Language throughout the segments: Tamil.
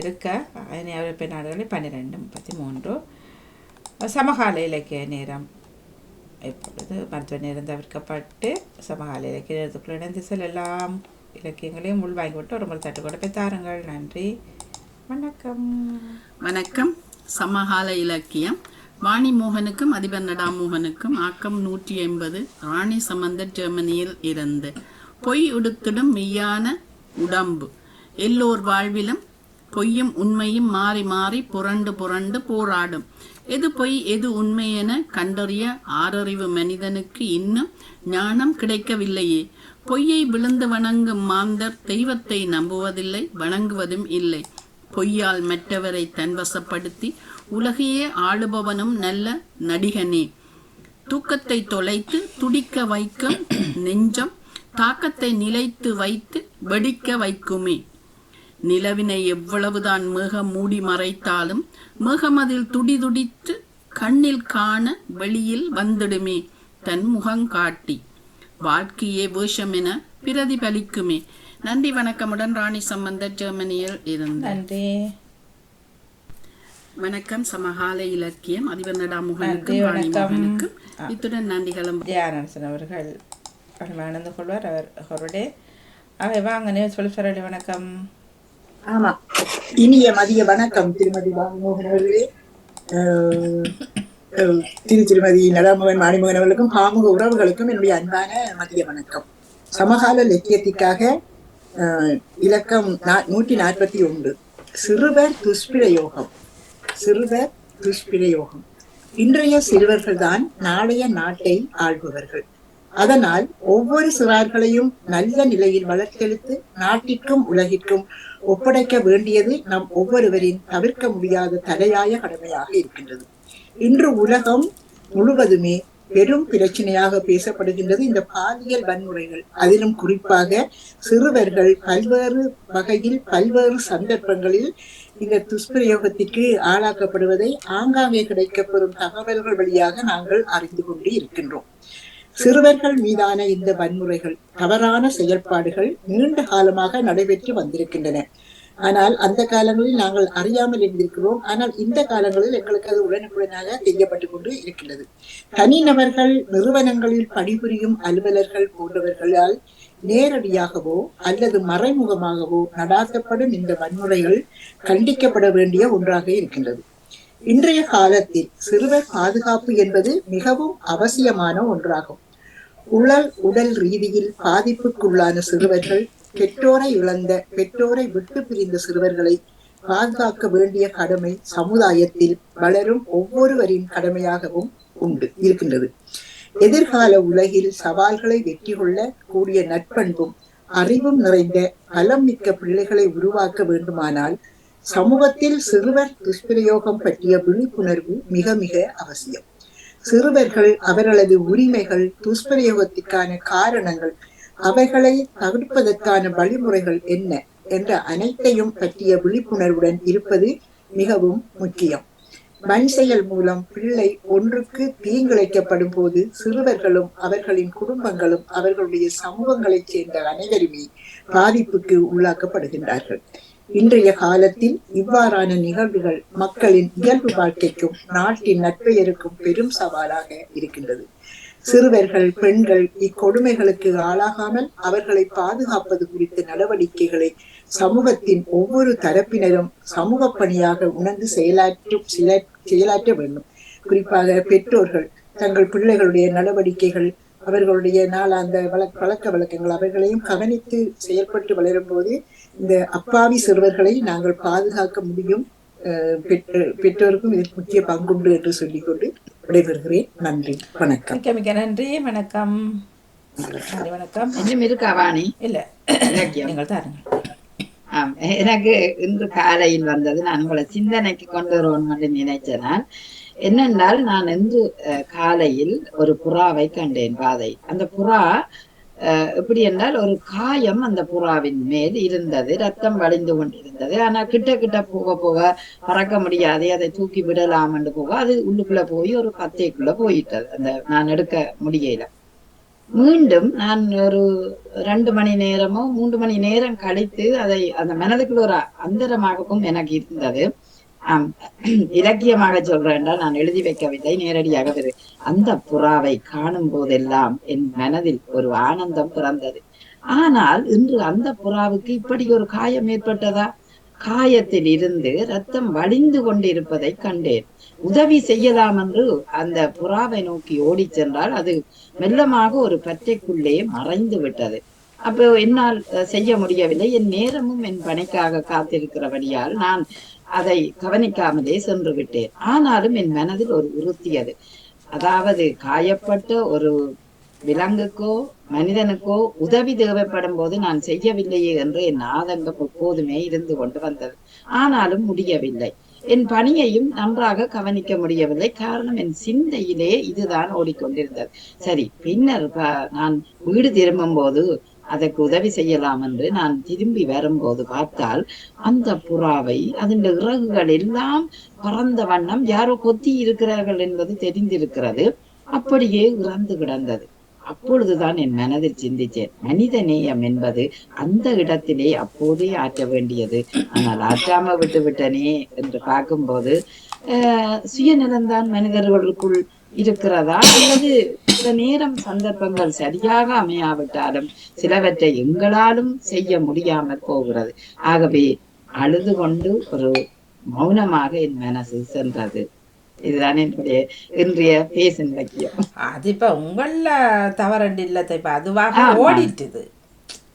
இருக்க. இனி ஐரோப்பிய நாடுகளில் பன்னிரெண்டு முப்பத்தி மூன்று சமகால இலக்கிய நேரம். இப்பொழுது மருத்துவ நேரம் தவிர்க்கப்பட்டு சமகால இலக்கிய நேரத்துக்குள் இணைந்து செல்லலாம். இலக்கியங்களையும் உள்வாங்கிவிட்டு ஒரு முறை தட்டு கொடுப்பை தாருங்கள். நன்றி. வணக்கம். வணக்கம். சமகால இலக்கியம். வாணி மோகனுக்கும் அதிபர் நடாமோகனுக்கும் ஆக்கம் நூற்றி எண்பது. ராணி சம்பந்த ஜெர்மனியில் இருந்து. பொய் உடுத்திடும் மெய்யான உடம்பு. எல்லோர் வாழ்விலும் பொய்யும் உண்மையும் மாறி மாறி புரண்டு புரண்டு போராடும். எது பொய் எது உண்மை என கண்டறிய ஆறறிவு மனிதனுக்கு இன்னும் ஞானம் கிடைக்கவில்லையே. பொய்யை விழுந்து வணங்கும் மாந்தர் தெய்வத்தை நம்புவதில்லை வணங்குவதும் இல்லை. பொய்யால் மற்றவரை தன்வசப்படுத்தி உலகையே ஆளுபவனும் நல்ல நடிகனே. தூக்கத்தை தொலைத்து துடிக்க வைக்கும் நெஞ்சம் தாக்கத்தை நிலைத்து வைத்து வெடிக்க வைக்குமே. நிலவினை எவ்வளவுதான் மேகம் மூடி மறைத்தாலும் மேகம் அதில் துடிதுடித்து கண்ணில் காண வெளியில் வந்துடுமே தன் முகங்காட்டி வாழ்க்கையே வேஷம் என பிரதிபலிக்குமே. நன்றி வணக்கமுடன் ராணி சம்பந்தர் ஜெர்மனியில் இருந்து. வணக்கம் சமகால இலக்கியம் அதிபர் வணக்கம். மோகனுக்கும். இத்துடன் நன்றிகளும். ஜெயானந்தன் அவர்கள் ஆனந்து கொள்வார். அவர் அவருடைய அவை வாங்க சொல்லி வணக்கம். ஆமா. இனிய மதிய வணக்கம் திருமதி வாமோகன் அவர்களே. அஹ், திரு திருமதி நடாமகன் மாணிமகன் அவர்களுக்கும் பாமுக உறவுகளுக்கும் என்னுடைய அன்பான மதிய வணக்கம். சமகால இலக்கியத்திற்காக இலக்கம் நா- நூற்றி நாற்பத்தி ஒன்று. சிறுவர் துஷ்பிரயோகம் சிறுவர் துஷ்பிரயோகம் இன்றைய சிறுவர்கள் தான் நாளைய நாட்டை ஆள்பவர்கள். அதனால் ஒவ்வொரு சிறார்களையும் நல்ல நிலையில் வளர்த்தெடுத்து நாட்டிற்கும் உலகிற்கும் ஒப்படைக்க வேண்டியது நம் ஒவ்வொருவரின் தவிர்க்க முடியாத தலையாய கடமையாக இருக்கின்றது. இன்று உலகம் முழுவதுமே பெரும் பிரச்சனையாக பேசப்படுகின்றது இந்த பாலியல் வன்முறைகள். அதிலும் குறிப்பாக சிறுவர்கள் பல்வேறு வகையில் பல்வேறு சந்தர்ப்பங்களில் இந்த துஷ்பிரயோகத்திற்கு ஆளாக்கப்படுவதை ஆங்காங்கே கிடைக்கப்பெறும் தகவல்கள் வழியாக நாங்கள் அறிந்து கொண்டு இருக்கின்றோம். சிறுவர்கள் மீதான இந்த வன்முறைகள் தவறான செயல்பாடுகள் நீண்ட காலமாக நடைபெற்று வந்திருக்கின்றன. ஆனால் அந்த காலங்களில் நாங்கள் அறியாமல் இருந்திருக்கிறோம். ஆனால் இந்த காலங்களில் எங்களுக்கு அது உடனுக்குடனாக தெரியப்பட்டு கொண்டு இருக்கின்றது. தனிநபர்கள் நிறுவனங்களில் பணிபுரியும் அலுவலர்கள் போன்றவர்களால் நேரடியாகவோ அல்லது மறைமுகமாகவோ நடாத்தப்படும் இந்த வன்முறைகள் கண்டிக்கப்பட வேண்டிய ஒன்றாக இருக்கின்றது. இன்றைய காலத்தில் சிறுவர் பாதுகாப்பு என்பது மிகவும் அவசியமான ஒன்றாகும். உழல் உடல் ரீதியில் பாதிப்புக்குள்ளான சிறுவர்கள் பெற்றோரை இழந்த பெற்றோரை விட்டு பிரிந்த சிறுவர்களை பாதுகாக்க வேண்டிய கடமை சமுதாயத்தில் வளரும் ஒவ்வொருவரின் கடமையாகவும் உண்டு இருக்கின்றது. எதிர்கால உலகில் சவால்களை வெற்றி கொள்ள கூடிய நட்பண்பும் அறிவும் நிறைந்த பலம் மிக்க பிள்ளைகளை உருவாக்க வேண்டுமானால் சமூகத்தில் சிறுவர் துஷ்பிரயோகம் பற்றிய விழிப்புணர்வு மிக மிக அவசியம். சிறுவர்கள் அவர்களது உரிமைகள் துஷ்பிரயோகத்திற்கான காரணங்கள் அவைகளை தவிர்ப்பதற்கான வழிமுறைகள் என்ன என்ற அனைத்தையும் பற்றிய விழிப்புணர்வுடன் இருப்பது மிகவும் முக்கியம். வன் செயல் மூலம் பிள்ளை ஒன்றுக்கு தீங்கிழைக்கப்படும் போது சிறுவர்களும் அவர்களின் குடும்பங்களும் அவர்களுடைய சமூகங்களைச் சேர்ந்த அனைவருமே பாதிப்புக்கு உள்ளாக்கப்படுகின்றார்கள். இன்றைய காலத்தில் இவ்வாறான நிகழ்வுகள் மக்களின் இயல்பு வாழ்க்கைக்கும் நாட்டின் நட்பெயருக்கும் பெரும் சவாலாக இருக்கின்றது. சிறுவர்கள் பெண்கள் இக்கொடுமைகளுக்கு ஆளாகாமல் அவர்களை பாதுகாப்பது குறித்த நடவடிக்கைகளை சமூகத்தின் ஒவ்வொரு தரப்பினரும் சமூக பணியாக உணர்ந்து செயலாற்றும் செயலாற்ற வேண்டும். குறிப்பாக பெற்றோர்கள் தங்கள் பிள்ளைகளுடைய நடவடிக்கைகள் அவர்களுடைய நாளாந்த வழக்க வழக்கங்கள் அவர்களையும் கவனித்து செயல்பட்டு வளரும் போது இந்த அப்பாவி சிறுவர்களை நாங்கள் பாதுகாக்க முடியும் பெற்றோருக்கும் இதில் முக்கிய பங்குண்டு என்று சொல்லிக்கொண்டு விடைபெறுகிறேன். நன்றி. வணக்கம். மிக்க மிக்க நன்றி. வணக்கம். நன்றி வணக்கம். இன்னும் இருக்கா வாணி? இல்ல. நீங்கள் தாருங்கள். எனக்கு இன்று காலையில் வந்தது. நான் உங்களை சிந்தனைக்கு கொண்டு வருவோம் என்று நினைச்சேன் நான். என்னென்றால் நான் இன்று அஹ், காலையில் ஒரு புறாவை கண்டேன் பாதை. அந்த புறா எப்படி என்றால் ஒரு காயம் அந்த புறாவின் மேல் இருந்தது ரத்தம் வடிந்து கொண்டிருந்தது. ஆனா கிட்ட கிட்ட போக போக பறக்க முடியாது அதை தூக்கி விடலாம் என்று போக அது உள்ளுக்குள்ள போய் ஒரு பத்தைக்குள்ள போயிட்டது. அந்த நான் எடுக்க முடியல. மீண்டும் நான் ஒரு ரெண்டு மணி நேரமோ மூன்று மணி நேரம் கழித்து அதை அந்த மனதுக்குள்ள ஒரு அந்தரமாகவும் எனக்கு இருந்தது. இலக்கியமாக சொல்றேன்டா நான் எழுதி வைக்கவில்லை நேரடியாக வெறு- அந்த புறாவை காணும் போதெல்லாம் என் மனதில் ஒரு ஆனந்தம் பிறந்தது. ஆனால் இன்று அந்த புறாவுக்கு இப்படி ஒரு காயம் ஏற்பட்டதா? காயத்தில் இருந்து ரத்தம் வழிந்து கொண்டிருப்பதை கண்டேன். உதவி செய்யலாம் என்று அந்த புறாவை நோக்கி ஓடிச் சென்றால் அது மெல்லமாக ஒரு பற்றைக்குள்ளே மறைந்து விட்டது. அப்போ என்னால் செய்ய முடியவில்லை. என் நேரமும் என் பணிக்காக காத்திருக்கிறபடியால் நான் அதை கவனிக்காமலே சென்று விட்டேன். ஆனாலும் என் மனதில் ஒரு உறுத்தியது அதாவது காயப்பட்ட ஒரு விலங்குக்கோ மனிதனுக்கோ உதவி தேவைப்படும் போது நான் செய்யவில்லையே என்று என் ஆதங்கம் எப்போதுமே இருந்து கொண்டு வந்தது. ஆனாலும் முடியவில்லை. என் பணியையும் நன்றாக கவனிக்க முடியவில்லை. காரணம் என் சிந்தையிலே இதுதான் ஓடிக்கொண்டிருந்தது. சரி பின்னர் நான் வீடு திரும்பும் போது அதற்கு உதவி செய்யலாம் என்று நான் திரும்பி வரும்போது பார்த்தால் அந்த புறாவை அதன் இறகுகள் எல்லாம் பறந்த வண்ணம் யாரோ கொத்தி இருக்கிறார்கள் என்பது தெரிந்திருக்கிறது. அப்படியே இறந்து கிடந்தது. அப்பொழுதுதான் என் மனதில் சிந்தித்தேன். மனித நேயம் என்பது அந்த இடத்திலே அப்போதே ஆற்ற வேண்டியது. ஆனால் ஆற்றாம விட்டு விட்டனே என்று பார்க்கும்போது ஆஹ் சுயநலம்தான் மனிதர்களுக்குள் இருக்கிறதா அல்லது சில நேரம் சந்தர்ப்பங்கள் சரியாக அமையாவிட்டாலும் சிலவற்றை எங்களாலும் செய்ய முடியாமல் போகிறது. ஆகவே அழுது கொண்டு ஒரு மௌனமாக என் மனசு சென்றது. இதுதான் என்னுடைய இன்றைய பேசின் அது இப்ப உங்கள தவறண்டு இல்லத்த இப்ப அதுவாக. ஓடிட்டுது.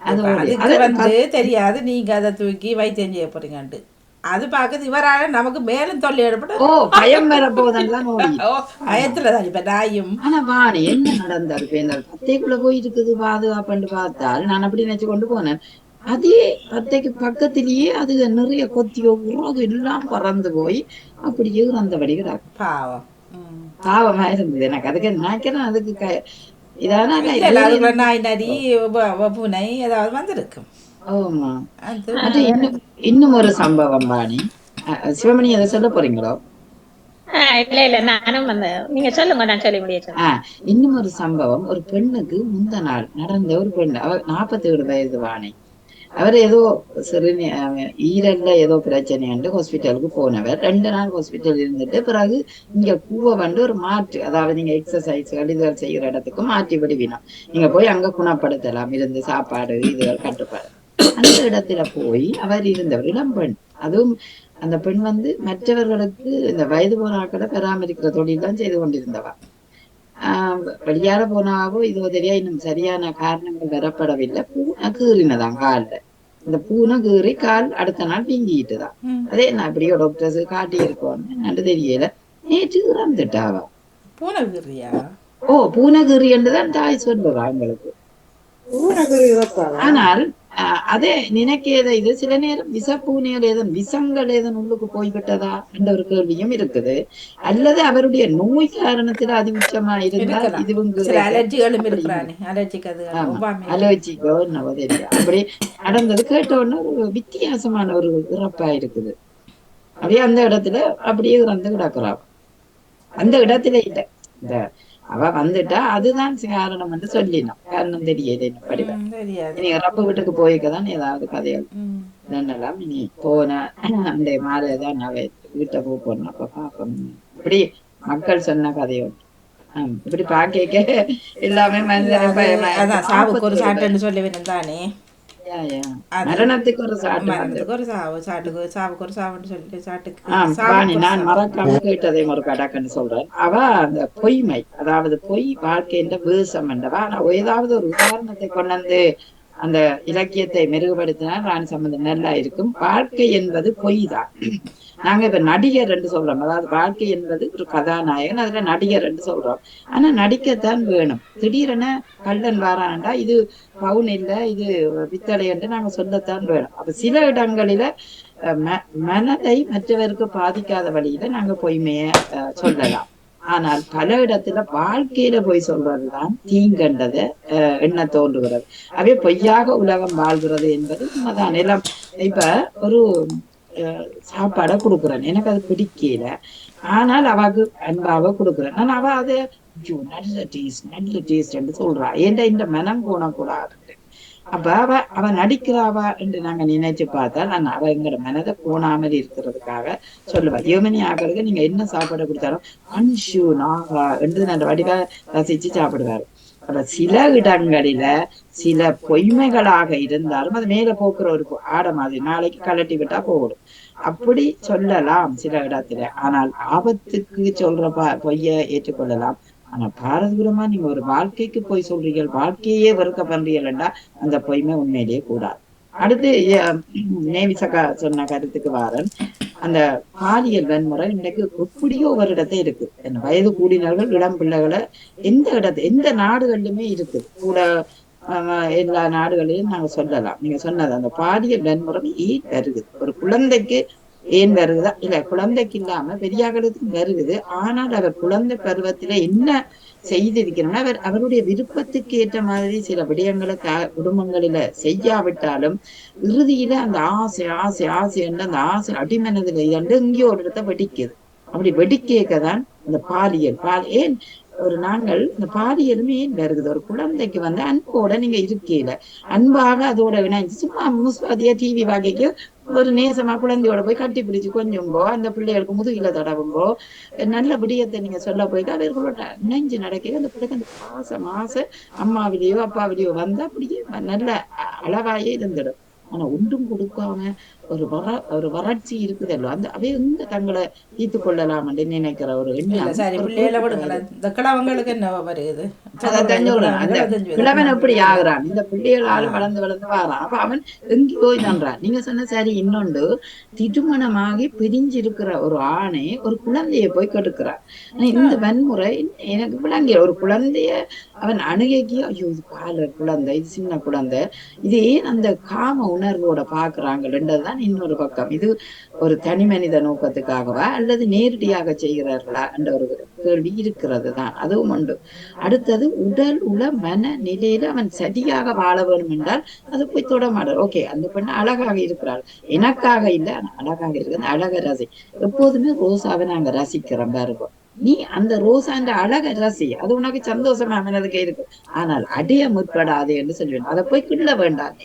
அதுக்கு அது வந்து தெரியாது. நீங்க அதை தூக்கி வைத்தியம் செய்ய போறீங்கன்ட்டு. அது பார்க்குது இவரால நமக்கு மேலும் தொல்லை ஏற்பட்டு ஓ பயம் வர போதெல்லாம் பயத்துல தான் இப்ப நாயும். ஆனா வாணி என்ன நடந்தது பேந்தல் பத்தைக்குள்ள போயிருக்குது பாதுகாப்புன்னு பார்த்தால் நான் அப்படி நினைச்சு கொண்டு போனேன். அதே பத்தைக்கு பக்கத்திலேயே அது நிறைய கொத்தியோ உறவு எல்லாம் பறந்து போய் அப்படியே இறந்தபடி கிடக்கு பாவம். பாவமா இருந்தது. எனக்கு அதுக்கு நினைக்கிறேன் அதுக்கு க- இதான நாய் நரி பூனை ஏதாவது வந்திருக்கும். இன்னும் இன்னும் ஒரு சம்பவம் அஹ், சிவமணி அதை சொல்ல போறீங்களோ? ஆஹ் இல்ல இல்ல நானும் அந்த நீங்க சொல்லுங்க நான் சொல்லி முடிய சொல்றேன். ஆஹ் இன்னும் ஒரு சம்பவம். ஒரு பெண்ணுக்கு முந்த நாள் நடந்த ஒரு பெண் அவ நாற்பத்தி ஏழு வயது வாணி அவர் ஏதோ சிறு ஈரல்ல ஏதோ பிரச்சனை ஹாஸ்பிட்டலுக்கு போனவர். ரெண்டு நாள் ஹாஸ்பிட்டல் இருந்துட்டு பிறகு இங்க கூவ வந்து ஒரு மாற்று அதாவது நீங்க எக்ஸசைஸ் இதுகள் செய்யற இடத்துக்கு மாற்றி விடுவினோம். நீங்க போய் அங்க குணப்படுத்தலாம். இருந்து சாப்பாடு இதுகள் கட்டுப்பாடு. அந்த இடத்துல போய் அவர் இருந்தவர் இளம்பெண் அதுவும் அந்த பெண் வந்து மற்றவர்களுக்கு இந்த வயது போன ஆட்களை பராமரிக்கிற தொழில் தான் செய்து கொண்டிருந்தவா. ஆஹ் வெளியால போனாவோ இதோ தெரியா இன்னும் சரியான காரணங்கள் வரப்படவில்லை பூனை கீறினதான் கால்ல. இந்த பூனை கீறி கால் அடுத்த நாள் பிங்கிட்டுதான் ம். அதே நான் எப்படியோ டாக்டர்ஸ் காட்டி இருக்கோம் என்னன்னு தெரியல. நேற்று இறந்துட்டாவா. பூனைகிரியா ஓ பூனை கீறி என்றுதான் தாய் சொல்லுவா எங்களுக்கு. பூனகரி ஆனால் அதே நினைக்கேத இது? சில நேரம் பூனைகள் ஏதன் விஷங்கள் ஏதன் உள்ளுக்கு போய்விட்டதா என்ற ஒரு கேள்வியும் இருக்குது. அல்லது அவருடைய நோய் காரணத்துல அதிகமா இருந்தால் இருக்கலாம். இதுவும் அலர்ஜிக்கு அது என்னவோ தெரியும் அப்படி நடந்தது கேட்ட உடனே ஒரு வித்தியாசமான ஒரு இறப்பா இருக்குது. அப்படியே அந்த இடத்துல அப்படியே இறந்து கிடக்குறா அந்த இடத்துல இல்ல. இந்த அவ வந்துட்டா அதுதான் காரணம் என்று சொல்லினோம். காரணம். தெரியல என்ன படிவ தெரியாது. இனி இறப்பு வீட்டுக்கு போய்க்கதான் ஏதாவது கதைகள். என்னெல்லாம் இனி போன அந்த மாலை தான் அவ வீட்டை போ போனோம் அப்ப பாப்போம் இப்படி மக்கள் சொன்ன கதையோடு ஆம், இப்படி பாக்க எல்லாமே மனிதனை சாவுக்கு ஒரு சாட்டுன்னு சொல்லி தானே? யா. அது- மரணத்துக்கு ஒரு சாட்டு வந்து. மரணத்துக்கு ஒரு சாவு சாட்டுக்கு சாவுக்கு ஒரு சாவுன்னு சொல்லிட்டு சாட்டுக்கு ஆம், சாவுக்கு வாணி, ஒரு நான். மறக்காம கேட்டதை ஒரு கடக்குன்னு சொல்றேன் அவ அந்த பொய்மை அதாவது பொய் வாழ்க்கைன்ற வேஷம் என்றவா ஆனா ஏதாவது ஒரு உதாரணத்தை கொண்டு வந்து அந்த இலக்கியத்தை மெருகுபடுத்தினால் ராணி சம்பந்தம் நல்லா இருக்கும் வாழ்க்கை என்பது பொய் தான் நாங்க இப்ப நடிகர் என்று சொல்றோம். அதாவது வாழ்க்கை என்பது ஒரு கதாநாயகன் அதுல நடிகர் என்று சொல்றோம். ஆனா நடிக்கத்தான் வேணும். திடீரென கள்ளன் வாரான்டா இது பவுன் இல்ல இது பித்தளை என்று நாங்க சொல்லத்தான் வேணும். அப்ப சில இடங்களில ம- மனதை மற்றவருக்கு பாதிக்காத வழியில நாங்க பொய்மைய சொல்லலாம். ஆனால் பல இடத்துல வாழ்க்கையில போய் சொல்றதுதான் தீங்கண்டத அஹ், தோன்றுகிறது. அவே பொய்யாக உலகம் வாழ்கிறது என்பது உண்மைதான். எல்லாம் இப்ப ஒரு சாப்பாடை கொடுக்குறேன். எனக்கு அது பிடிக்கல. ஆனால் அவாக்கு அன்பாவை கொடுக்குறேன். நான் அவ அது ஐயோ நல்ல டேஸ்ட் நல்ல டேஸ்ட் சொல்றா. ஏன்டா இந்த மனம் போனக்கூடாது? அப்ப அவ அவ நடிக்கிறாவா என்று நாங்க நினைச்சு பார்த்தா நான் அவ எங்கட மனதை போனாமல் இருக்கிறதுக்காக சொல்லுவேன். யோமினி ஆக்களுக்கு நீங்க என்ன சாப்பாடு கொடுத்தாலும் அன்ஷு நாகா என்று நான் வடிவா ரசிச்சு சாப்பிடுவாரு. அப்ப சில இடங்களில சில பொய்மைகளாக இருந்தாலும் அது மேல போக்குற ஒரு ஆட மாதிரி. நாளைக்கு கலட்டி விட்டா போகணும் அப்படி சொல்லலாம் சில இடத்துல. ஆனால் ஆபத்துக்கு சொல்ற ப- பொய்ய ஏற்றுக்கொள்ளலாம். ஆனா பாரதபுரமா நீங்க ஒரு வாழ்க்கைக்கு போய் சொல்றீங்க வாழ்க்கையே வெறுக்க பண்றீங்களா அந்த பொய்மை உண்மையிலேயே கூடாது. அடுத்து நேவி நேவிசகா சொன்ன கருத்துக்கு வாரன். அந்த பாலியல் வன்முறை இன்னைக்கு எப்படியோ ஒரு இடத்தை இருக்கு. வயது கூடினர்கள் இளம் பிள்ளைகளை எந்த இடத்து எந்த நாடுகளிலுமே இருக்கு. கூட எல்லா நாடுகளையும் நாங்க சொல்லலாம். நீங்க சொன்னது அந்த பாலியல் வன்முறை ஏன் வருகுது? ஒரு குழந்தைக்கு ஏன் வருகுதா? இல்ல குழந்தைக்கு இல்லாம பெரியார்களுக்கு வருகுது. ஆனால் அவர் குழந்தை பருவத்தில என்ன செய்திருக்கிறோம்னா அவர் அவருடைய விருப்பத்துக்கு ஏற்ற மாதிரி சில விடயங்களை க- குடும்பங்களில செய்யாவிட்டாலும் இறுதியில அந்த ஆசை ஆசை ஆசை என்று அந்த ஆசை அடிமனதுல இருந்து எங்கேயோ ஒரு இடத்த வெடிக்குது. அப்படி வெடிக்கேக்க தான் இந்த பாலியல். பால் ஏன் ஒரு நாங்கள் இந்த பாலியலுமே இருக்குது ஒரு குழந்தைக்கு வந்து அன்போட நீங்க இருக்கீல அன்பாக அதோட இணைஞ்சு சும்மா முஸ்வாதியா டிவி வாங்கிக்கு ஒரு நேசமா குழந்தையோட போய் கட்டி பிடிச்சு கொஞ்சுங்கோ அந்த பிள்ளைகளுக்கு முதுகில தடவுங்கோ நல்ல விடியத்தை நீங்க சொல்ல போயிட்டு அவர்களோட நெஞ்சு நடக்க அந்த பிள்ளைக்கு அந்த பாசம் ஆசை அம்மாவிலேயோ அப்பாவிலேயோ வந்து அப்படியே நல்ல அளவாயே இருந்துடும். ஆனா ஒன்றும் கொடுக்காம ஒரு வர ஒரு வறட்சி இருக்குதല്ലോ அந்த அவை எங்க தங்களை ஈர்த்து கொள்ளலாம் நினைக்கிற ஒரு எண்ணம்? சரி பிள்ளைகளை விடுங்களேன். இந்த கிழவங்களுக்கு என்ன வருது கிழவன் எப்படி ஆகுறான்? இந்த பிள்ளைகளால வளர்ந்து வளர்ந்து வாரான். அப்ப அவன் எங்கேயோ நன்றான். நீங்க சொன்ன சரி இன்னொன்று திருமணமாகி பிரிஞ்சு இருக்கிற ஒரு ஆணை ஒரு குழந்தைய போய் கெடுக்கிறான் இந்த வன்முறை எனக்கு விளங்கிய ஒரு குழந்தைய அவன் அணுகைக்கு ஐயோ இது பால குழந்தை இது சின்ன குழந்தை. இது ஏன் அந்த காம உணர்வோட பாக்குறாங்கன்றதுதான் இன்னொரு பக்கம். இது ஒரு தனி மனித நோக்கத்துக்காகவா அல்லது நேரடியாக செய்கிறார்களா என்ற ஒரு கேள்வி இருக்கிறது தான். அதுவும் உண்டு. அடுத்தது உடல் உள மன நிலையில அவன் சரியாக வாழ வேண்டும் என்றால் அது போய் தொடமாட ஓகே அந்த பெண் அழகாக இருக்கிறாள். எனக்காக இல்லை ஆனா அழகாக இருக்குது அழக ரசி. எப்போதுமே ரோசாவை நாங்க ரசிக்கிறோம் பாருங்க. நீ அந்த ரோசான்ற அழக ரசி. அது உனக்கு சந்தோஷமா அமைனதுக்கு இருக்கு. ஆனால் அடைய முற்படாது என்று சொல்லுவேன் அதை போய் கிள்ள வேண்டாம்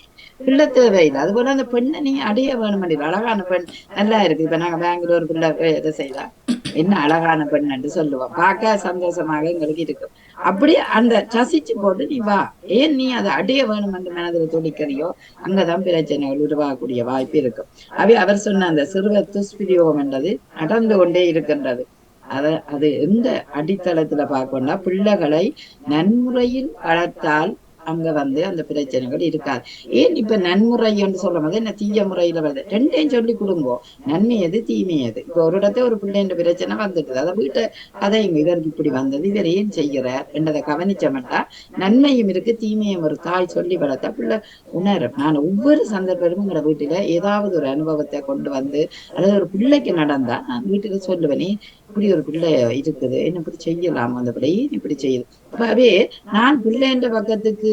பிள்ள தேவையில்லை. அது போல அந்த பெண்ணை நீ அடைய வேணும் அழகான பெண் நல்லா இருக்கு. இப்ப நாங்க பெங்களூர் பிள்ளை இதை செய்யலாம் என்ன அழகான பெண் என்று சொல்லுவோம். பார்க்க சந்தோஷமாக எங்களுக்கு இருக்கும் அப்படி அந்த ரசிச்சு போட்டு நீ வா. ஏன் நீ அதை அடைய வேணும் என்று மனதில் துடிக்கிறியோ அங்கதான் பிரச்சனைகள் உருவாகக்கூடிய வாய்ப்பு இருக்கும் அவை அவர் சொன்ன அந்த சிறுவ துஷ்பிரியோகம் என்றது நடந்து கொண்டே இருக்கின்றது. அத அது எந்த அடித்தளத்துல பார்க்கணும்னா பிள்ளைகளை நன்முறையில் வளர்த்தால் அங்க வந்து அந்த பிரச்சனைகள் இருக்காது. ஏன் இப்ப நன்முறை என்று சொல்லும் போது என்ன தீய முறையில வருது? ரெண்டையும் சொல்லி கொடுங்கோ. நன்மை எது தீமை எது இப்ப ஒரு இடத்த ஒரு பிள்ளைன்ற பிரச்சனை வந்துட்டு அதை வீட்டை அதை இவருக்கு இப்படி வந்தது. இவர் ஏன் செய்கிறார் என்றதை கவனிச்சோம்னா நன்மையும் இருக்கு தீமையும் ஒரு தாய் சொல்லி வளர்த்தா பிள்ளை உணரும் நான் ஒவ்வொரு சந்தர்ப்பமும் எங்களை வீட்டுல ஏதாவது ஒரு அனுபவத்தை கொண்டு வந்து அதாவது ஒரு பிள்ளைக்கு நடந்தா நான் வீட்டுக்கு சொல்லுவேனே இப்படி ஒரு பிள்ளை இருக்குது. என்ன இப்படி செய்யலாம் அந்த பிள்ளை? இப்படி செய்யுது அப்பவே நான் பிள்ளைன்ற பக்கத்துக்கு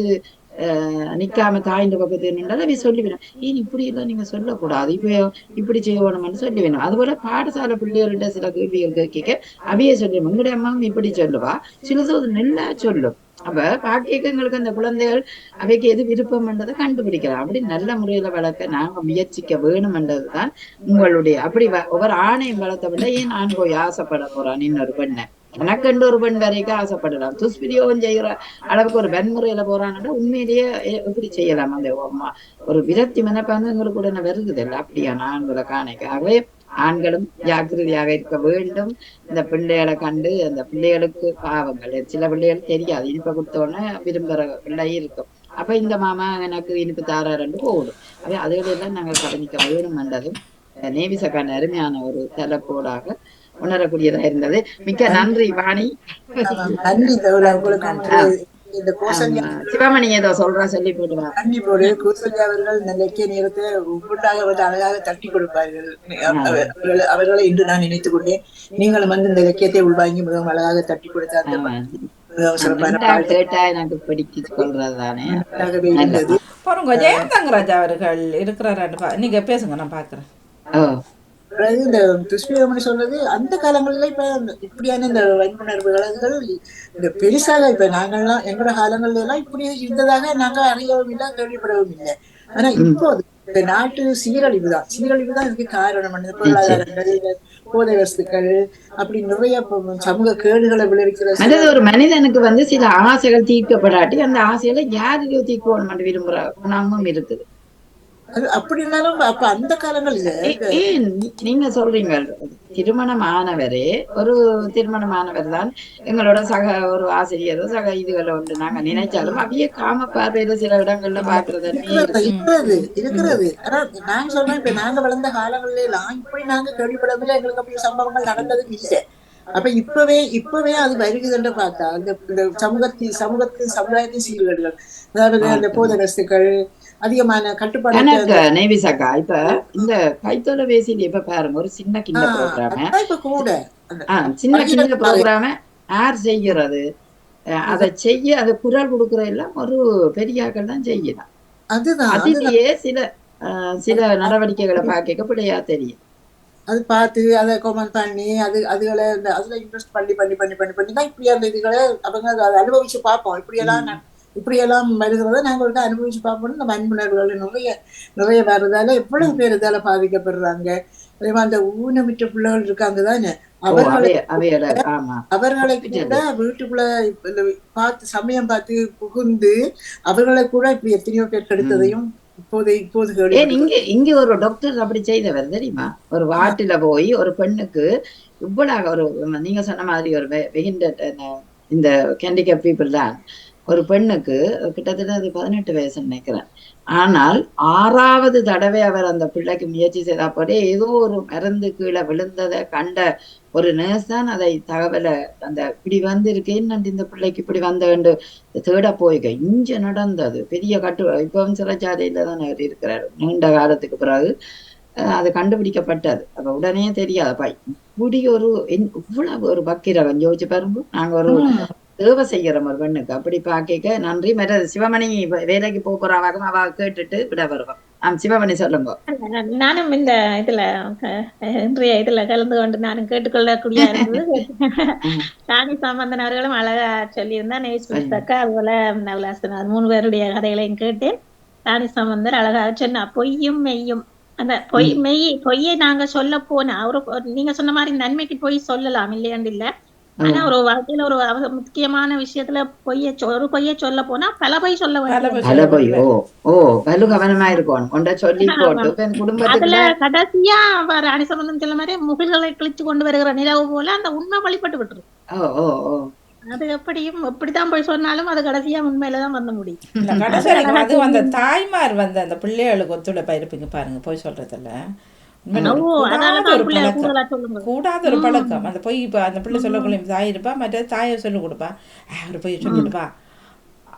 ஆஹ் நிக்காம தாயின் பக்கத்து நின்றால் அவை சொல்லிவிடும். ஏன் இப்படி எல்லாம் நீங்க சொல்லக்கூடாது. இப்ப இப்படி செய்யணும்னு சொல்லி வேணும் அதுபோல பாடசாலை பிள்ளைகள்கிட்ட சில கேள்விகள் கேட்க அவையே சொல்லி உங்களுடைய அம்மாவும் இப்படி சொல்லுவா. சிலது நல்லா சொல்லும். அப்ப பாக்கியக்கங்களுக்கு அந்த குழந்தைகள் அவைக்கு எது விருப்பம்ன்றதை கண்டுபிடிக்கலாம். அப்படி நல்ல முறையில வளர்க்க நாங்க முயற்சிக்க வேணும்ன்றதுதான் உங்களுடைய அப்படி வ- ஒவ்வொரு ஆணையம் வளர்த்த விட ஏன் நான் போய் ஆசைப்பட போறான்? இன்னொரு பெண்ணை. எனக்கென்று ஒரு பெண் வரைக்கும் ஆசைப்படலாம். துஷ்பிரயோகம் செய்கிற அளவுக்கு ஒரு வன்முறையில போறான்னா உண்மையிலேயே எப்படி செய்யலாம்? அந்த அம்மா ஒரு விரக்தி மனப்பாந்து எங்களுக்கு உடனே வருகுது இல்லை அப்படியா ஆண்களை காணிக்காகவே ஆண்களும் ஜாக்கிரதையாக இருக்க வேண்டும். இந்த பிள்ளைகளை கண்டு அந்த பிள்ளைகளுக்கு பாவங்கள் சில பிள்ளைகள் தெரியாது. இனிப்பை கொடுத்தோடனே விரும்புகிற பிள்ளை இருக்கும். அப்ப இந்த மாமா எனக்கு இனிப்பு தாராருன்னு போடும். அவை அதுகளெல்லாம் நாங்கள் கவனிக்க வேணும் என்றதும் நேவிசக்கான அருமையான ஒரு தலைப்போடாக உணரக்கூடியதா இருந்தது. மிக்க நன்றி வாணி. நன்றி. இந்த கோசல்யா சிவமணி ஏதோ சொல்றா சொல்லி போட்டு வா நன்றி போடு. கோசல்யா அவர்கள் இந்த இலக்கிய நேரத்தை உங்களுக்காக வந்து அழகாக தட்டி கொடுப்பார்கள். அவர்கள் அவர்களை இன்று நான் நினைத்துக் கொண்டேன். நீங்களும் வந்து இந்த இலக்கியத்தை உள்வாங்கி மிகவும் அழகாக தட்டி கொடுத்த அந்த பாருங்க ஜெயந்தங்கராஜ் அவர்கள் இருக்கிறாரான்னு பா நீங்க பேசுங்க நான் பாக்குறேன். அதாவது இந்த துஷ்பிரமணி சொன்னது அந்த காலங்கள்ல இப்ப இப்படியான இந்த வன்புணர்வு வழக்குகள் இந்த பெருசாக இப்ப நாங்கள்லாம் எங்களோட காலங்கள்ல எல்லாம் இப்படி இருந்ததாக நாங்க அறியவும் இல்லை கேள்விப்படவும் இல்லை. ஆனா இப்போ இந்த நாட்டு சீரழிவு தான். சீரழிவு தான் இதுக்கு காரணம். இந்த பொருளாதாரங்கள் போதை வஸ்துக்கள் அப்படி நிறைய சமூக கேடுகளை விளைவிக்கிற அதாவது ஒரு மனிதனுக்கு வந்து சில ஆசைகள் தீர்க்கப்படாட்டி அந்த ஆசைகளை யாருக்கு தீர்க்கணும் விரும்புற குணமும் இருக்குது. அப்படி இருந்தாலும் அப்ப அந்த காலங்கள்ல ஏன் நீங்க சொல்றீங்க. திருமணமானவரே ஒரு திருமணமானவர் தான் எங்களோட சக ஒரு ஆசிரியரோ சக இதுகளை உண்டு நாங்க நினைச்சாலும் அப்படியே காம பார்வையில சில இடங்கள்ல பாக்குறது இருக்கிறது இருக்கிறது ஆனா நான் சொல்றேன் இப்ப நாங்க வளர்ந்த காலங்கள்ல எல்லாம் இப்படி நாங்க கேள்விப்படவில்லை. எங்களுக்கு அப்படி சம்பவங்கள் நடந்ததும் இல்லை. அப்ப இப்பவே இப்பவே அது வருகுதுன்னு பார்த்தா அந்த இந்த சமூகத்தின் சமூகத்தின் சமுதாயத்தின் சீர்கேடுகள். அதாவது அந்த போதை வஸ்துக்கள் அதிகமான கட்டுப்பாடு நெய்விசக்கா இப்ப இந்த கைத்தொலைபேசியில் இப்ப பாருங்க ஒரு சின்ன கிண்ட ப்ரோக்ராம சின்ன சின்ன ப்ரோக்ராம யார் செய்கிறது? அதை செய்ய அது குரல் கொடுக்கிற எல்லாம் ஒரு பெரியாக்கள் தான் செய்யலாம். அதிலேயே சில சில நடவடிக்கைகளை பார்க்க பிள்ளையா தெரியும். அது பார்த்து அதை கொமெண்ட் பண்ணி அது அதுகளை அதுல இன்ட்ரெஸ்ட் பண்ணி பண்ணி பண்ணி பண்ணி பண்ணி தான் இப்படி அந்த இதுகளை அவங்க அதை அனுபவிச்சு பார்ப்போம். இப்படியெல்லாம் இப்படியெல்லாம் வருகிறத நாங்கள்ட்ட அனுபவிச்சு பார்ப்போம். இந்த வன்புணர்வுகள் நிறைய நிறைய வர்றதால எவ்வளவு பேர் இதால பாதிக்கப்படுறாங்க? அதே மாதிரி அந்த ஊனமிட்ட பிள்ளைகள் இருக்காங்க தானே? அவர்களை அவர்களை கூட வீட்டுக்குள்ள பார்த்து சமயம் பார்த்து புகுந்து அவர்களை கூட இப்படி எத்தனையோ பேர் கெடுத்ததையும் இப்போது இப்போது. இங்க இங்க ஒரு டாக்டர் அப்படி செய்தவர் தெரியுமா? ஒரு வாட்டில போய் ஒரு பெண்ணுக்கு இவ்வளவு ஒரு நீங்க சொன்ன மாதிரி ஒரு வெகிண்ட இந்த கேண்டிகேப் பீப்புள் தான். ஒரு பெண்ணுக்கு கிட்டத்தட்ட அது பதினெட்டு வயசு நினைக்கிறேன். ஆனால் ஆறாவது தடவை அவர் அந்த பிள்ளைக்கு முயற்சி செய்தப்போதே ஏதோ ஒரு மருந்து கீழே விழுந்ததை கண்ட ஒரு நேர்ஸ் தான் அதை தகவலை அந்த இப்படி வந்திருக்கேன்னு இந்த பிள்ளைக்கு இப்படி வந்த வேண்டும் தேட போய்க. இஞ்ச நடந்தது. பெரிய கட்டு இப்பவும் சிறைச்சாலையில தான் அவர் இருக்கிறார். நீண்ட காலத்துக்கு பிறகு அது கண்டுபிடிக்கப்பட்டது. அப்ப உடனே தெரியாது. இப்படி ஒரு இவ்வளவு ஒரு பக்கிரவன். யோசிச்சு பாருங்க. நாங்க ஒரு தேவை செய்யறோம் ஒரு பெண்ணுக்கு அப்படி பாக்க நன்றி. மற்ற சிவமணி வேலைக்கு போக போறாவாகும் அவ கேட்டுட்டு விட வருவோம் ஆம் சிவமணி சொல்லுங்க. நானும் இந்த இதுல இன்றைய இதுல கலந்து கொண்டு நானும் கேட்டுக்கொள்ளக்கூடிய இருந்தது ராணி சாமந்தன் அவர்களும் அழகா சொல்லியிருந்தா நெய்ஸ் புஸ்தக்கா அதுபோல நவலாசன் மூணு பேருடைய கதைகளையும் கேட்டேன். ராணி சாமந்தர் அழகாக சொன்னா பொய்யும் மெய்யும். அந்த பொய் மெய் பொய்யை நாங்க சொல்ல போனா ஒரு- நீங்க சொன்ன மாதிரி நன்மைக்கு பொய் சொல்லலாம் இல்லையாண்டு இல்ல. ஆனா ஒரு வாழ்க்கையில ஒரு முக்கியமான விஷயத்துல பொய்ய ஒரு பொய்ய சொல்ல போனா பல பொய் சொல்ல பல பொய் ஓ ஓ பலு கவனமா இருக்கணும். கொண்ட சொல்லி போட்டு குடும்பத்துக்குள்ள கடைசியா வ- ராணி சம்பந்தம் சொல்ல மாதிரி முகில்களை கிழிச்சு கொண்டு வருகிற நிலவு போல அந்த உண்மை வழிபட்டு விட்டுரும். ஓ ஓ ஓ. அது எப்படியும் எப்படித்தான் போய் சொன்னாலும் அது கடைசியா உண்மையில தான் வந்து முடியும். அது அந்த தாய்மார் வந்து அந்த பிள்ளைகளுக்கு ஒத்துழைப்பா இருப்பீங்க பாருங்க போய் சொல்றதுல கூடாத ஒரு பழக்கம். அந்த பொய் இப்போ அந்த பிள்ளை சொல்லக்குள்ள தாய் இருப்பா மற்ற தாயை சொல்லி கொடுப்பா. "ஆ, ஒரு பொய் சொல்லிடுப்பா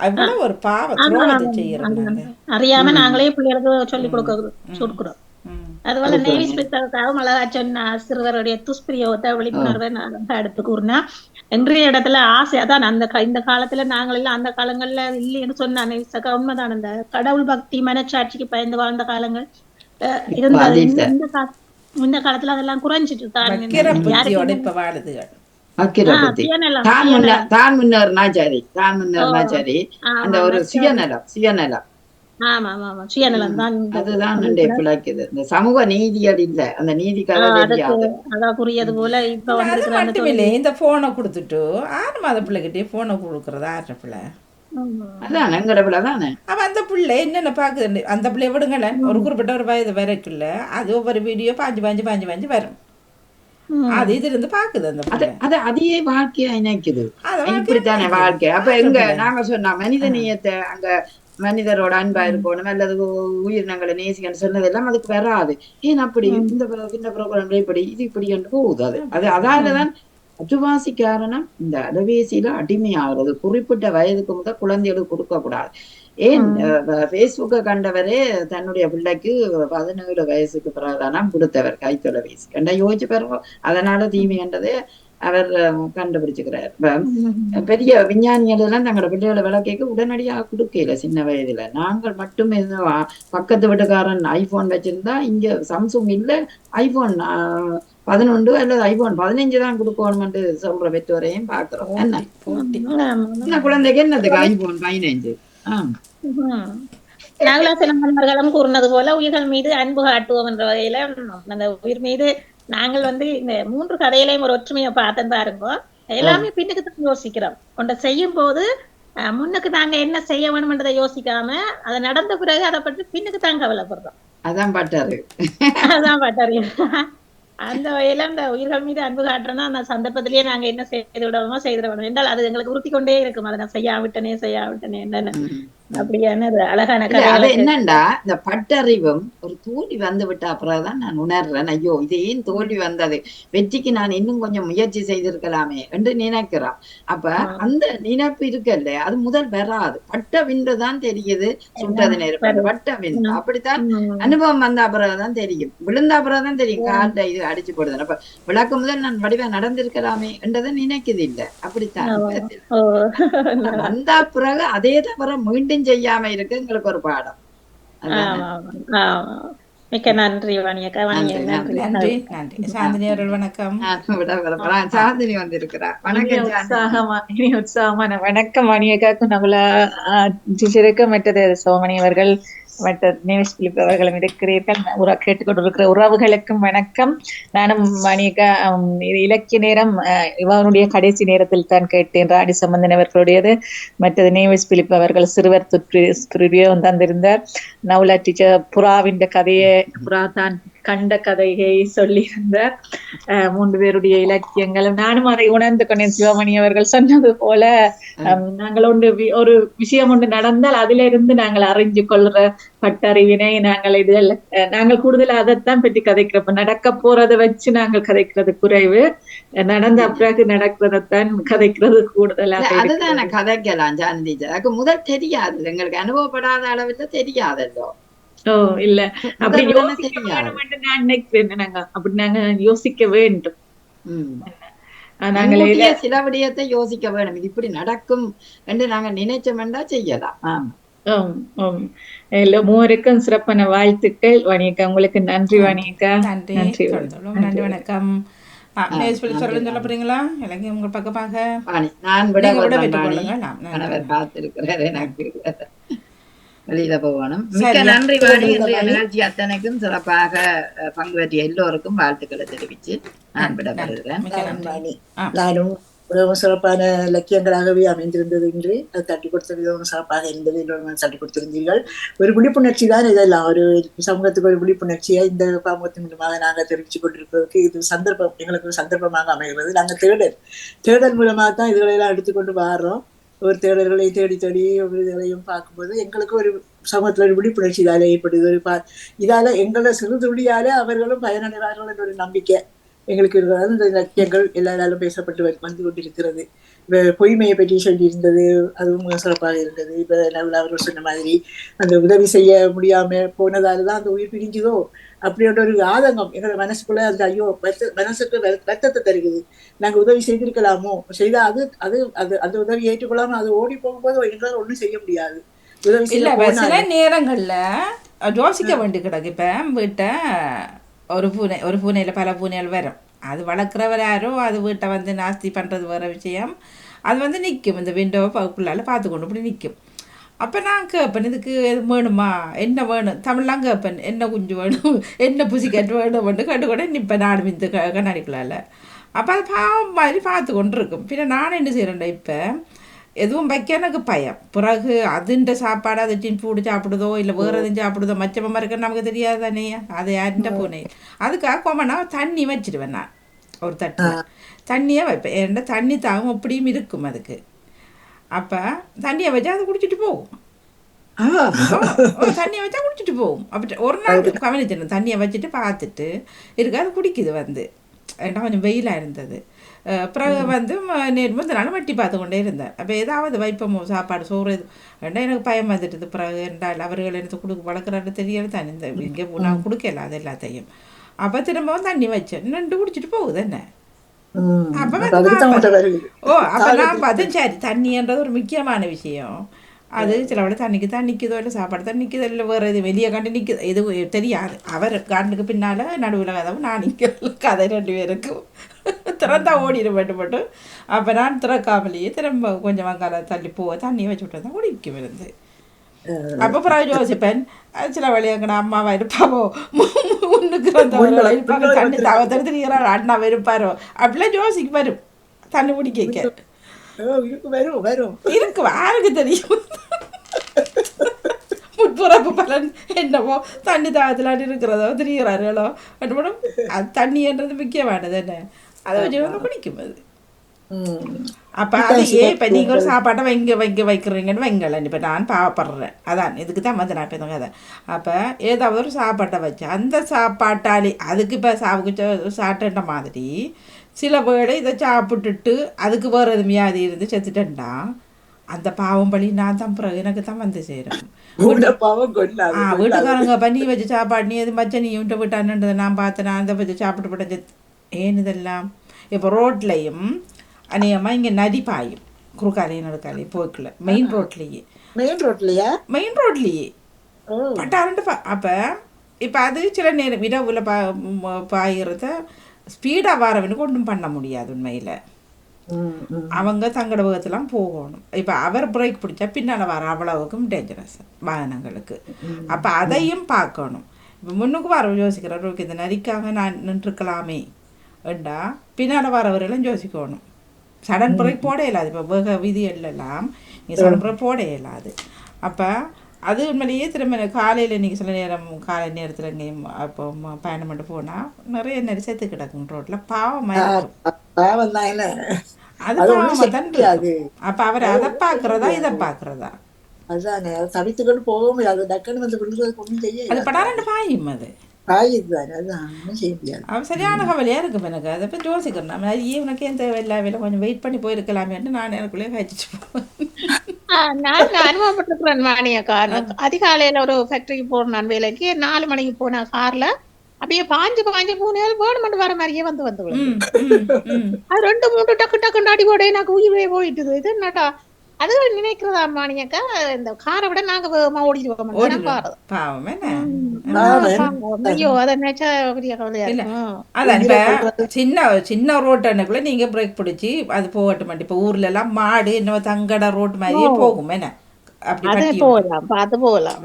அவ்வளவு ஒரு பாவ துரோகத்தை செய்யறது நாங்க அறியாம நாங்களே பிள்ளைகளுக்கு சொல்லி கொடுக்க கொடுக்குறோம் ம். அதுபோல புத்தகத்தாகவும் அழகா சொன்ன சிறுவருடைய துஷ்பிரயோகத்தை விழிப்புணர்வை நான் எடுத்து கூறினேன் இன்றைய இடத்துல ஆசை அதான் அந்த இந்த காலத்துல நாங்கள் எல்லாம் அந்த காலங்கள்ல இல்லைன்னு சொன்ன நேவிசக்கா உண்மைதான். அந்த கடவுள் பக்தி மனச்சாட்சிக்கு பயந்து வாழ்ந்த காலங்கள் இந்த- காலத்துல அதெல்லாம் குறைஞ்சிட்டு சுயநலம், தான் முன்னேறினா சரி தான் முன்னேறினா சரி அந்த ஒரு சுயநலம் சுயநலம் ஆமா ஆமா ஆமா சுயநலம் தான் இந்த- அதுதான் பிழைக்குது. இந்த சமூக நீதியல் இல்ல அந்த நீதிக்காக ஆஹ் அதுக்கு தெரியாது அதான் கூறியது போல இப்ப மட்டுமில்லை இந்த போனை கொடுத்துட்டு ஆறு மாத பிள்ளைகிட்டே போனை கொடுக்கறது ஆறு பிள்ளை? பிள்ளை அவன் அந்த பிள்ளை என்னென்ன பார்க்குது அந்த பிள்ளைய விடுங்களேன் ஒரு குறிப்பிட்ட ஒரு வயது வரைக்குள்ள அது ஒவ்வொரு வீடியோ பாஞ்சு பாஞ்சு பாஞ்சு பாஞ்சு வரும். அது இது இருந்து பாக்குது அந்த அது பிள்ளை. அது அதையே வாழ்க்கையா இணைக்குது. இப்படித்தானே. வாழ்க்கை? அப்ப எங்க பிள்ளை. நாங்க சொன்னா மனித நேயத்தை அங்க மனிதரோட அன்பா இருக்கணும் அல்லது உயிரினங்களை நேசிக்கணும் சொன்னதெல்லாம் அதுக்கு வராது. ஏன் அப்படி? இந்த இந்த ப்ரோக்ராம்ல இப்படி இது இப்படி என்று போகுது அது. அது அதாலதான் அட்டுவாசி காரணம் இந்த அலைபேசியில அடிமையாகிறது குறிப்பிட்ட வயதுக்கு முதல் குழந்தைகளுக்கு கொடுக்க கூடாது ஏன் பேஸ்புக்கை கண்டவரே தன்னுடைய பிள்ளைக்கு பதினேழு வயசுக்கு பிறகுதானா கொடுத்தவர் கைத்தொலைபேசி கண்டா யோசிச்சு பாருங்க. அதனால தீமை கண்டதே அவர் கண்டுபிடிச்சுக்கிறார். பெரிய விஞ்ஞானிகள் எல்லாம் தங்களோட பிள்ளைகளை விளக்கேக்க உடனடியாக கொடுக்கல சின்ன வயதுல. நாங்கள் மட்டும் பக்கத்து வீட்டுக்காரன் ஐபோன் வச்சிருந்தா இங்க சாம்சங் இல்ல ஐபோன் பதினொன்று அல்லது ஐபோன் பதினஞ்சு தான் கொடுக்கணும்னு சொல்ற பெற்றோரையும் பாக்குறோம் என்ன? குழந்தைக்கு என்னதுக்கு? ஐபோன் பதினஞ்சு. மன்னர்களும் கூறினது போல உயிர்கள் மீது அன்பு காட்டுவோம் என்ற வகையில அந்த உயிர் மீது நாங்கள் வந்து இந்த மூன்று கதையிலையும் ஒரு ஒற்றுமையை பார்த்தேன் பாருங்க. எல்லாமே பின்னுக்கு தான் யோசிக்கிறோம். ஒன்றை செய்யும் போது முன்னுக்கு நாங்க என்ன செய்ய வேணும்ன்றதை யோசிக்காம அது நடந்த பிறகு அதை பற்றி பின்னுக்கு தான் கவலைப்படுறோம். அதான் பட்டாரு. அதான் பாட்டாரு. அந்த வகையில அந்த உயிர்கள் மீது அன்பு காட்டுறோம்னா அந்த சந்தர்ப்பத்திலேயே நாங்க என்ன செய்து விடணுமோ செய்து விடணும் என்றால் அது எங்களுக்கு உறுத்தி கொண்டே இருக்கும். அதை நான் செய்யாவிட்டனே செய்யாவிட்டனே என்னன்னு. அது என்னண்டா? இந்த பட்டறிவும் ஒரு தோல்வி வந்து விட்ட அப்புறம்தான் நான் உணர்றேன். ஐயோ இது ஏன் தோல்வி வந்தது? வெற்றிக்கு நான் இன்னும் கொஞ்சம் முயற்சி செய்திருக்கலாமே என்று நினைக்கிறோம் அப்ப அந்த நினைப்பு இருக்குல்ல அது முதல் வராது. பட்ட வின்று தான் தெரியுது சுட்டது நெருப்பு பட்ட வின்று. அப்படித்தான் அனுபவம் வந்த அப்புறம்தான் தெரியும். விழுந்த அப்புறம் தான் தெரியும் கால்ல இது அடிச்சு போடுது அப்ப விளக்கு முதல் நான் வடிவா நடந்திருக்கலாமே என்றதை நினைக்குது இல்ல. அப்படித்தான் வந்த பிறகு அதே தவிர மீண்டும் செய்யாம இருக்கு எங்களுக்கு ஒரு பாடம். மிக்க நன்றி வாணியக்கா. வாணிய நன்றி, நன்றி. சாந்தினி அவர்கள் வணக்கம். சாந்தினி வந்திருக்கிறா. வணக்கம் சாந்தினி. உற்சாகமா இனி உற்சாகமான வணக்கம் மணியக்காக்கும் நம்மள டீச்சருக்கு மற்றது சோமணி அவர்கள். மற்ற நேவிஸ் பிலிப் அவர்களும் இருக்கிறீர்கள் உற கேட்டுக்கொண்டிருக்கிற உறவுகளுக்கும் வணக்கம் நானும் மணிகா இலக்கிய நேரம் அஹ், இவனுடைய கடைசி நேரத்தில் தான் கேட்டேன் ராணி சம்பந்தன் அவர்களுடையது மற்றது நேவிஸ் பிலிப் அவர்கள் சிறுவர் துரியம் தந்திருந்தார் நவுலா டீச்சர் புறாவின் கதையை புறா தான் கண்ட கதையை சொல்லியிருந்தார் அஹ் மூன்று பேருடைய இலக்கியங்களும் நானும் அதை உணர்ந்து கொண்டேன். சிவமணி அவர்கள் சொன்னது போல நாங்கள் ஒன்று ஒரு விஷயம் ஒன்று நடந்தால் அதிலிருந்து நாங்கள் அறிஞ்சு கொள்ற பட்டறிவினை நாங்கள் இதில் நாங்கள் கூடுதல் அதைத்தான் பற்றி கதைக்கிறோம். இப்ப நடக்க போறதை வச்சு நாங்கள் கதைக்கிறது குறைவு. நடந்த பிறகு நடக்கிறதைத்தான் கதைக்கிறது கூடுதலாக அதுதானே. கதைக்கலாம் அதுக்கு முதல் தெரியாது. எங்களுக்கு அனுபவப்படாத அளவுல தெரியாதல்லோ ஓ இல்ல அப்படி யோசிக்க தெரியாது. வேண்டும் என்று நான் நினைக்கிறேன் நாங்க அப்படி நாங்க யோசிக்க வேண்டும் நாங்கள் சில விடயத்தை யோசிக்க வேணும் இது இப்படி நடக்கும் என்று நாங்க நினைச்சோம்னா செய்யலாம் மூவருக்கும் சிறப்பான வாழ்த்துக்கள் வணிகா உங்களுக்கு நன்றி வணிகா நன்றி நன்றி. நன்றி வணக்கம் நான் விட விட நன்றி. கணவர் காத்திருக்கிறார் எனக்கு வெளியில போகணும். மிக்க நன்றி வாணி இன்றைய நிகழ்ச்சி அத்தனைக்கும் சிறப்பாக பங்கு பெற்றிய எல்லோருக்கும் வாழ்த்துக்களை தெரிவித்து நான் விட வருகிறேன் மிக்க நன்றி. வாணி. ஆ. நானும் மிகவும் சிறப்பான இலக்கியங்களாகவே அமைந்திருந்தது என்று அது தட்டி கொடுத்த விதம் சிறப்பாக இருந்தது எல்லோரும் தட்டி கொடுத்திருந்தீர்கள். ஒரு விழிப்புணர்ச்சி தான் இதெல்லாம் ஒரு சமூகத்துக்கு ஒரு விழிப்புணர்ச்சியை இந்த பாமகத்தின் மூலமாக நாங்கள் தெரிவித்துக் கொண்டிருப்பதற்கு இது சந்தர்ப்பம் எங்களுக்கு ஒரு சந்தர்ப்பமாக அமைகிறது. நாங்கள் தேடல் தேடல் மூலமாக தான் இதுகளெல்லாம் எடுத்துக்கொண்டு வர்றோம். ஒரு தேடர்களை தேடி தேடி ஒரு பார்க்கும்போது எங்களுக்கு ஒரு சமூகத்தில் ஒரு விழிப்புணர்ச்சி இதால் ஏற்படுது. ஒரு பா இதால எங்களை சிறு துளியால் அவர்களும் பயனடைவார்கள் என்ற ஒரு நம்பிக்கை எங்களுக்கு இருக்கிறது இந்த இலக்கியங்கள் எல்லாராலும் பேசப்பட்டு வந்து- வந்து கொண்டிருக்கிறது. பொய்மையை பற்றி சொல்லியிருந்தது அதுவும் சிறப்பாக இருந்தது. இப்போ நவீன அவர்கள் சொன்ன மாதிரி அந்த உதவி செய்ய முடியாமல் போனதால் தான் அந்த உயிர் பிரிஞ்சுதோ அப்படின்ற ஒரு ஆதங்கம் எங்களோட மனசுக்குள்ள அந்த ஐயோ மனசுக்கு வருத்தத்தை தருகிறது. நாங்க உதவி செய்திருக்கலாமோ? செய்தா அது அது அது அந்த உதவி ஏற்றுக்கொள்ளாம அது ஓடி போகும்போது எங்களால் ஒண்ணும் செய்ய முடியாது. உதவி இல்ல செய்ய சில நேரங்கள்ல யோசிக்க வேண்டி கிடக்கு இப்ப வீட்டை ஒரு பூனை ஒரு பூனையில பல பூனைகள் வரும். அது வளர்க்குறவர் யாரோ அது வீட்டை வந்து நாஸ்தி பண்றது வேற விஷயம். அது வந்து நிற்கும். இந்த விண்டோவை பகுப்புள்ளால பார்த்து கொண்டு இப்படி நிற்கும். அப்போ நான் கேட்பேன் இதுக்கு எது வேணுமா? என்ன வேணும்? தமிழ்லாம் கேட்பேன் என்ன குஞ்சு வேணும்? என்ன புசிக்கட்டு வேணும்? வந்து கேட்டு கூட நிற்பேன் நாடு இந்த க கண்ணாடிக்குள்ளால அப்போ அது பாவம் மாதிரி பார்த்து கொண்டு இருக்கும் பின்ன நான் என்ன செய்கிறேன்டா இப்போ? எதுவும் வைக்க எனக்கு பயம். பிறகு அதுண்ட சாப்பாடு அதை டின் பூடி சாப்பிடுதோ இல்லை வேறு எதுவும் சாப்பிடுதோ மச்சமாக இருக்க நமக்கு தெரியாது தானே? அது யாருண்ட பூனை? அதுக்காக கொமனா தண்ணி வச்சிடுவேன் நான். ஒரு தட்டு. தண்ணியே வைப்பேன். ஏன்னா தண்ணி தாகம் அப்படியும் இருக்கும் அதுக்கு. அப்போ தண்ணியை வச்சா அது குடிச்சிட்டு போகும் தண்ணியை வச்சா குடிச்சிட்டு போகும் அப்படி ஒரு நாள் கவனிச்சிடணும் தண்ணியை வச்சுட்டு பார்த்துட்டு இருக்கு அது குடிக்குது வந்து. ஏன்னா கொஞ்சம் வெயிலாக இருந்தது. பிறகு வந்து நேர் முந்தின நாள் வட்டி பார்த்து கொண்டே இருந்தேன் அப்போ ஏதாவது வைப்போமோ சாப்பாடு சோறு இது. ஏன்னா எனக்கு பயம் வந்துட்டுது. பிறகு என்றால் அவர்கள் எனக்கு கொடுக்க வளர்க்குறாரு தெரியல தானே. இந்த இங்கே நான் கொடுக்கல அது எல்லாத்தையும். அப்போ திரும்பவும் தண்ணி வச்சேன். நின்று குடிச்சிட்டு போகுது என்ன? ஓ அப்ப நான் பார்த்தேன் சரி தண்ணின்றது ஒரு முக்கியமான விஷயம் அது சில விட தண்ணிக்கு தான் நிற்குதோ இல்லை சாப்பாடு தான் நிற்குதோ இல்லை வேறு இது வெளியே கண்டு நிற்குது இது தெரியாது அவர் காட்டுக்கு பின்னால் நடுவில் கதவு நான் நிற்க கதை ரெண்டு பேருக்கும் திறந்தா ஓடிட மட்டும் மட்டும் அப்போ நான் திறக்காமலேயே திரும்ப கொஞ்சம் வங்காள தள்ளி போக தண்ணியை வச்சு விட்டு தான் குடிக்க இருந்து அப்போ பிறகு யோசிப்பேன் சில வழியாங்கண்ணா அம்மாவா இருப்பாவோ முன்னுக்கு வந்தவர்கள் இருப்பாங்க தண்ணி தவ தெரிஞ்சுக்கிறார் அண்ணாவா இருப்பாரோ அப்படிலாம் யோசிக்க வரும் தண்ணி இருக்கு வரும் வரும் இருக்கு யாருக்கு தெரியும் முற்புறப்பு பலன் என்னவோ தண்ணி தாகத்தில் இருக்கிறதோ திரிகிறார்களோ அது தண்ணின்றது முக்கியமானது என்ன அதை வச்சு வந்து குடிக்கும் அது. அப்போ அது ஏன் இப்போ நீங்கள் ஒரு சாப்பாட்டை வைங்க வைங்க வைக்கிறீங்கன்னு வைங்களேன் இப்போ நான் பாவப்படுறேன் அதான் இதுக்கு தான் வந்து நான் இப்போ கதை அப்போ ஏதாவது ஒரு சாப்பாட்டை வச்சு அந்த சாப்பாட்டாலே அதுக்கு இப்போ சாவுக்கு சாப்பிட்ட மாதிரி சில பேர் இதை சாப்பிட்டுட்டு அதுக்கு வேறு எது வியாதி இருந்து செத்துட்டேன்டா அந்த பாவம் பழி நான் தான் பிறகு எனக்கு தான் வந்து சேரும் ஆ வீட்டுக்காரங்க பண்ணி வச்சு சாப்பாடு நீ எது மச்ச நீ விட்டு விட்டான்ன்றதை நான் பார்த்தேன் நான் அதை வச்சு சாப்பிட்டு போட்டேன் ஏன் இதெல்லாம் இப்போ ரோட்லையும் அநேகமாக இங்கே நதி பாயும். குறுக்காலையும் நடுக்காலையும் போய்க்கல மெயின் ரோட்லேயே மெயின் ரோட்லயா மெயின் ரோட்லேயே பட்டாரண்டு பா அப்போ இப்போ அது சில நேரம் இரவுல பா பாயிறத ஸ்பீடாக வரவனுக்கு ஒன்றும் பண்ண முடியாது உண்மையில். அவங்க தங்களோட விதத்தெல்லாம் போகணும். இப்போ அவர் பிரேக் பிடிச்சா பின்னால் வர அவ்வளவுக்கும் டேஞ்சரஸ் வாகனங்களுக்கு. அப்போ அதையும் பார்க்கணும். இப்போ முன்னுக்கு வர யோசிக்கிறார் ஓகே இந்த நரிக்காக நான் நின்றுக்கலாமே. ஏண்டா? பின்னால் வரவரெல்லாம் யோசிக்கணும். சடன் பிரேக் போட இயலாது இப்போ வேக விதிகளெல்லாம் நீங்கள் சடன் பிரேக் போட இயலாது அப்போ அது உண்மையிலேயே திரும்ப காலையில் இன்றைக்கி சில நேரம் காலை நேரத்தில் எங்கேயும் அப்போ ம- பயணம் பண்ணி போனால் நிறைய நெரி செத்து கிடக்கும் ரோட்டில் பாவமாக அது பாவமா தான். அப்ப அவர் அதை பாக்குறதா இதை பாக்குறதா அதானே அதை தவித்துக்கொண்டு போக முடியாது. டக்குன்னு வந்து ஒன்றும் செய்ய அது படாரண்டு பாயும் அது. அவன் சரியான கவலையா இருக்கும் எனக்கு. அதை பற்றி யோசிக்கிறேன் நம்ம அது இவனுக்கு வேலை கொஞ்சம் வெயிட் பண்ணி போயிருக்கலாமேன்னு நான் எனக்குள்ளேயே கழிச்சிட்டு போவேன். நான் அனுபவப்பட்டிருக்கிறேன் வாணியக்கா அதிகாலையில ஒரு ஃபேக்டரிக்கு போறேன் நான் வேலைக்கு. நாலு மணிக்கு போன கார்ல. அப்படியே பாஞ்சு பாஞ்சு போனால் வேணுமெண்டு வர மாதிரியே வந்து வந்து. அது ரெண்டு மூணு டக்கு டக்கு அடி போட எனக்கு உயிரே போயிட்டுது. இது என்னடா? அது நினைக்கிறதா மாணியக்கா? இந்த காரை விட நாங்க வேகமா என்ன? பாவம். ஐயோ அதை நினைச்சா பெரிய கவலையா சின்ன சின்ன ரோட்டனுக்குள்ள நீங்க பிரேக் பிடிச்சி அது போகட்டும்? மாட்டி இப்போ ஊர்ல எல்லாம் மாடு இன்னும் தங்கட ரோட் மாதிரியே போகும். என்ன? பார்த்து போகலாம்.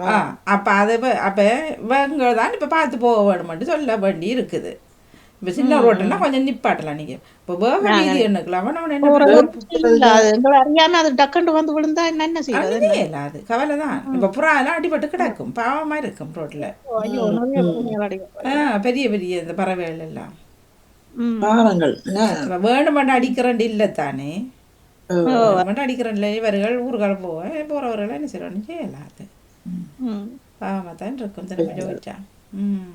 அப்போ அதை அப்போ இவங்க தான் இப்போ பார்த்து போக வேணுமென்று சொல்ல வேண்டி இருக்குது. இப்போ சின்ன ரோட்டுன்னா கொஞ்சம் நிப்பாட்டலாம் நீங்கள் இப்போ வேக வீதி எண்ணுக்கலாம் அவன் அவன் என்ன அது அறியாம அது டக்குன்னு வந்து விழுந்தா என்ன என்ன செய்யறது இல்லாது கவலை தான் இப்போ புறா எல்லாம் அடிபட்டு கிடக்கும். பாவமாக இருக்கும் ரோட்டில் பெரிய பெரிய இந்த பறவைகள் எல்லாம். பாவங்கள் வேணுமெண்டு அடிக்கிறண்டு இல்லை தானே. வேணுமெண்டு அடிக்கிறண்டில்ல இவர்கள் ஊருக்கால போக போகிறவர்கள் என்ன செய்யணும் செய்யலாது ம். பாவமாக தான் இருக்கும் திரும்ப யோசிச்சா ம்.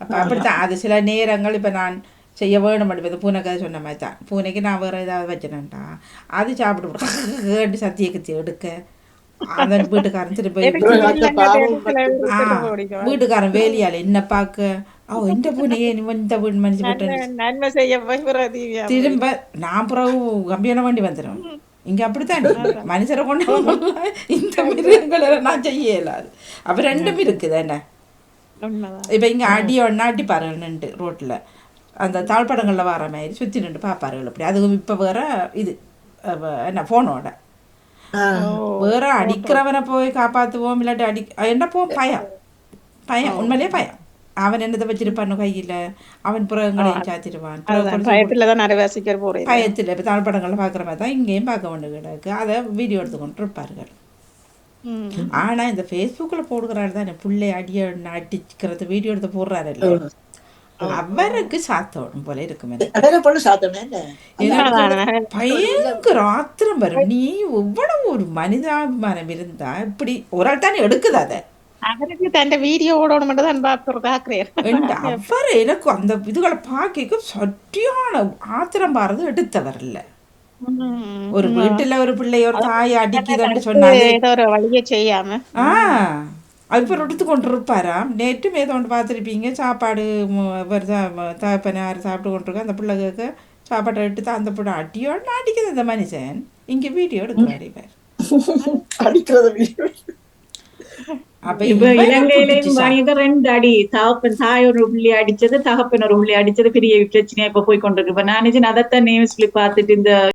அப்போ அப்படித்தான் அது சில நேரங்கள் இப்போ நான் செய்ய வேணும் இப்போ பூனை கதை சொன்ன மாதிரி தான் பூனைக்கு நான் வேறு ஏதாவது வச்சினேன்டா அது சாப்பிட்டு கேட்டு சத்திய கத்தி எடுக்க அந்த வீட்டுக்காரன் திருப்பி வீட்டுக்காரன் வேலியால் என்ன பார்க்க ஓ இந்த பூனையே நீ இந்த வீடு மனுஷன் திரும்ப நான் பிறகு கம்பியான வண்டி வந்துடும் இங்க அப்படித்தான் மனுஷரை கொண்டு. இந்த மிருகங்களை நான் செய்ய இயலாது அப்ப ரெண்டும் இருக்குது என்ன இப்போ இங்கே அடி ஒன்றா அடி பாருங்கன்ட்டு ரோட்டில் அந்த தாழ்படங்களில் வர மாதிரி சுற்றி நின்று பார்ப்பாருகள் அப்படி. அதுவும் இப்போ வேற இது என்ன ஃபோனோட ஆ. வேற அடிக்கிறவனை போய் காப்பாற்றுவோம் இல்லாட்டி அடி என்ன போ பயம். பயம் உண்மையிலேயே பயம். அவன் என்னத்தை வச்சிருப்பான்னு கையில்? அவன் புறங்களையும் சாத்திடுவான். பயத்துல தான் நிறைய பயத்தில் இப்போ தாழ்படங்களில் பார்க்குற மாதிரி தான் இங்கேயும் பார்க்க வேண்டிய கிடக்கு அதை வீடியோ எடுத்துக்கொண்டு இருப்பார்கள் ஆனா இந்த ஃபேஸ்புக்கில் போடுகிறாரு தான் பிள்ளை அடிய அடிக்கிறது வீடியோ எடுத்து போடுறாரு அவருக்கு சாத்தோடும் போல இருக்கும் பயங்கர ஆத்திரம் வரும் நீ எவ்வளவு ஒரு மனிதாபிமானம் இருந்தா இப்படி ஒரு ஆள் தானே எடுக்குது அதை. அவருக்கு தன் வீடியோவோட மட்டும் தான் and அவர் எனக்கு அந்த இதுகளை பார்க்க சட்டியான ஆத்திரம் பாரது எடுத்தவர் இல்ல. ஒரு வீட்டுல ஒரு பிள்ளை ஒரு தாய் அடிக்குதுன்னு சொன்னாது ஏதோ ஒரு வழியை செய்யாம. ஆ இப்போ எடுத்து கொண்டு இருப்பாராம் நேற்றும் ஏதோ ஒன்று பார்த்துருப்பீங்க. சாப்பாடு இவர் தகப்பனார் சாப்பிட்டு கொண்டிருக்க அந்த பிள்ளை கேட்க சாப்பாட்டை எடுத்து அந்த படம் அடியோடு அடிக்குது இந்த மனுஷன்? இங்கே வீடியோ எடுக்கிறாரு இவர். அடிக்கிறது வீடியோ. அப்ப இப்ப இலங்கையிலையும். வாணிக ரெண்டு அடி. தகப்பன் தாய் ஒரு புள்ளி அடிச்சது தகப்பன் ஒரு புள்ளி அடிச்சது பெரிய பிரச்சனையா இப்ப போய் கொண்டிருக்கு. இப்ப நான் நினைச்சேன் அதைத்தான் நேம் சொல்லி பார்த்துட்டு இந்த